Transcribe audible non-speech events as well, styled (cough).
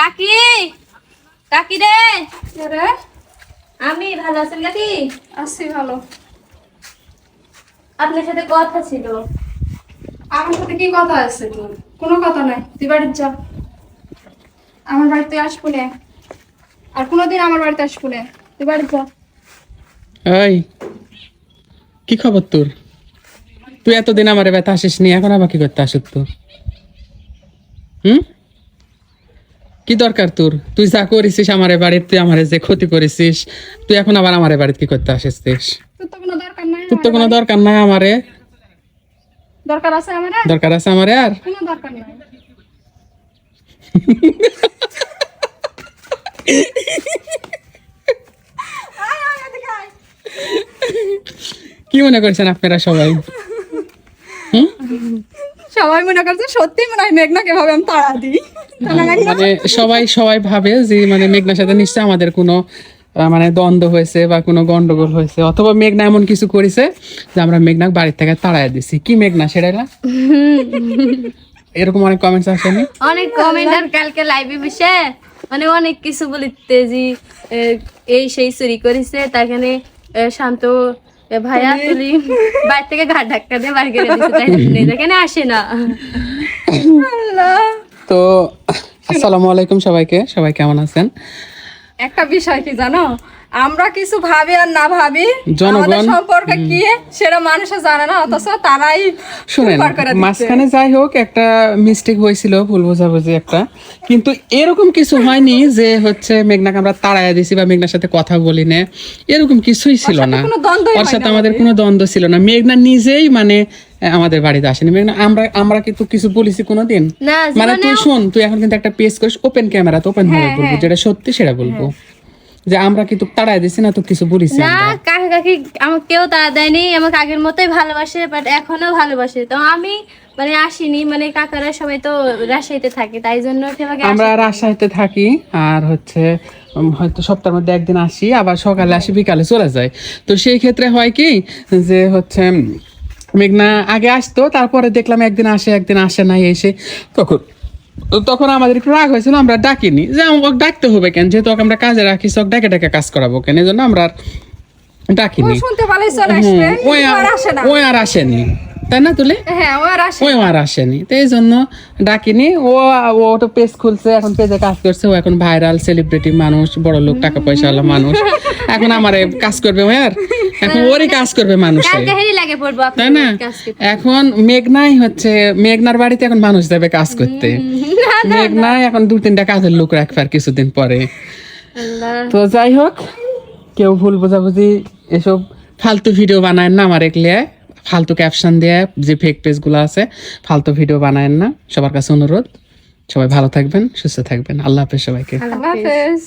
কাকি কাকি রে। রে? আমি ভালো আছেন কাকি? আছি ভালো। আপনার সাথে কথা ছিল। আমার সাথে কি কথা আছে তোর? কোনো কথা নাই। তুই বাড়িতে যা। আমার বাড়িতে আসব না। আর কোনোদিন আমার বাড়িতে আসব না। তুই বাড়িতে যা। এই কি খবর তোর? তুই এতদিন আমার ব্যথা আসিস নি এখন আবার কি করতে আসিস তোর? হুম? কি দরকার তোর? তুই যা করেছিস আমার বাড়ির তুই আমার যে ক্ষতি করেছিস তুই এখন আবার আমার বাড়িতে কি করতে আসিস তোর তো কোনো দরকার নাই তোর তো কোনো দরকার নাই আমারে। দরকার আছে আমার? দরকার আছে আমারে আর? কোনো দরকার নাই। কি মনে করছেন আপনারা সবাই? সবাই মনে করছে সত্যি মনে হয় মেঘনাকে ভাবে আমি তাড়া দিই। মানে সবাই সবাই ভাবে যে মানে মেঘনার সাথে নিশ্চয় আমাদের কোনো মানে দ্বন্দ্ব হয়েছে বা কোনো গন্ডগোল হয়েছে। অথবা মেঘনা এমন কিছু করেছে যে আমরা মেঘনাক বাড়ির থেকে তাড়াই দিছি। কি মেঘনা সেটা না এরকম অনেক কমেন্টস আসেনি? অনেক কমেন্ট আর কালকে লাইভে বসে মানে অনেক কিছু বলিতে যে এই সেই চুরি করেছে তাখানে শান্ত ভাইয়া তুলি বাইরে থেকে ঘাট ধাক্কা দিয়ে বাড়ি আপনি (laughs) এখানে আসে না। তো আসসালামু আলাইকুম সবাইকে। সবাই কেমন আছেন? একটা বিষয় কি জানো? আমরা কিছু ভাবি আর না ভাবি জনগণ- আমাদের সম্পর্কে কি সেটা মানুষে জানে না অথচ তারাই শুনেন মাঝখানে যাই হোক একটা মিস্টেক হয়েছিল ভুল বোঝাবুঝি একটা। কিন্তু এরকম কিছু হয়নি যে হচ্ছে মেঘনাকে আমরা তাড়াইয়া দিছি বা মেঘনার সাথে কথা বলি না এরকম কিছুই ছিল না। কোনো ওর সাথে আমাদের কোনো দ্বন্দ্ব ছিল না। মেঘনা নিজেই মানে আমাদের বাড়িতে আসেনি। মেঘনা আমরা আমরা কিন্তু কিছু বলেছি কোনোদিন? না মানে তুই শোন তুই এখন কিন্তু একটা পেজ করিস ওপেন ক্যামেরা তো ওপেন হ্যাঁ, বলব যেটা সত্যি সেটা বলব। যে আমরা কিন্তু তাড়াই দিছি না তো কিছু বলিস না কাকা কাকি আমাকে কেউ তাড়া দেয়নি আমাকে আগের মতোই ভালোবাসে বাট এখনও ভালোবাসে। তো আমি মানে আসিনি মানে কাকারা সবাই তো রাজশাহীতে থাকে তাই জন্য আমরা রাজশাহীতে থাকি আর হচ্ছে হয়তো সপ্তাহের মধ্যে একদিন আসি আবার সকালে আসি বিকালে চলে যায় তো সেই ক্ষেত্রে হয় কি যে হচ্ছে মেঘনা আগে আসতো তারপরে দেখলাম একদিন আসে একদিন আসে না এসে। তখন তো তখন আমাদের একটু রাগ হয়েছিল আমরা ডাকিনি। যে আমাকে ডাকতে হবে কেন? যেহেতু ওকে আমরা কাজে রাখি সব ডাকে ডাকে কাজ করাবো কেন? এই জন্য আমরা আর ডাকিনি। ওই আর আর আসে না। ওই আর আসেনি। তাই না তুলে? হ্যাঁ ও আর ওই আর আসেনি। তো এই জন্য ডাকিনি। ও ও তো পেজ খুলছে এখন পেজে কাজ করছে। ও এখন ভাইরাল সেলিব্রিটি মানুষ বড় লোক টাকা পয়সাওয়ালা মানুষ। এখন আমার কাজ করবে ও আর এখন ওরই কাজ করবে মানুষে। পড়ব তাই না? এখন মেঘনাই হচ্ছে মেঘনার বাড়িতে এখন মানুষ যাবে কাজ করতে। মেঘনাই এখন দু তিনটা কাজের লোক রাখবে আর কিছুদিন পরে। তো যাই হোক কেউ ভুল বোঝাবুঝি এসব ফালতু ভিডিও বানায় না আমার একলে। ফালতু ক্যাপশন দিয়ে যে ফেক পেজগুলো আছে ফালতু ভিডিও বানায় না। সবার কাছে অনুরোধ সবাই ভালো থাকবেন সুস্থ থাকবেন। আল্লাহ হাফেজ সবাইকে। আল্লাহ হাফেজ।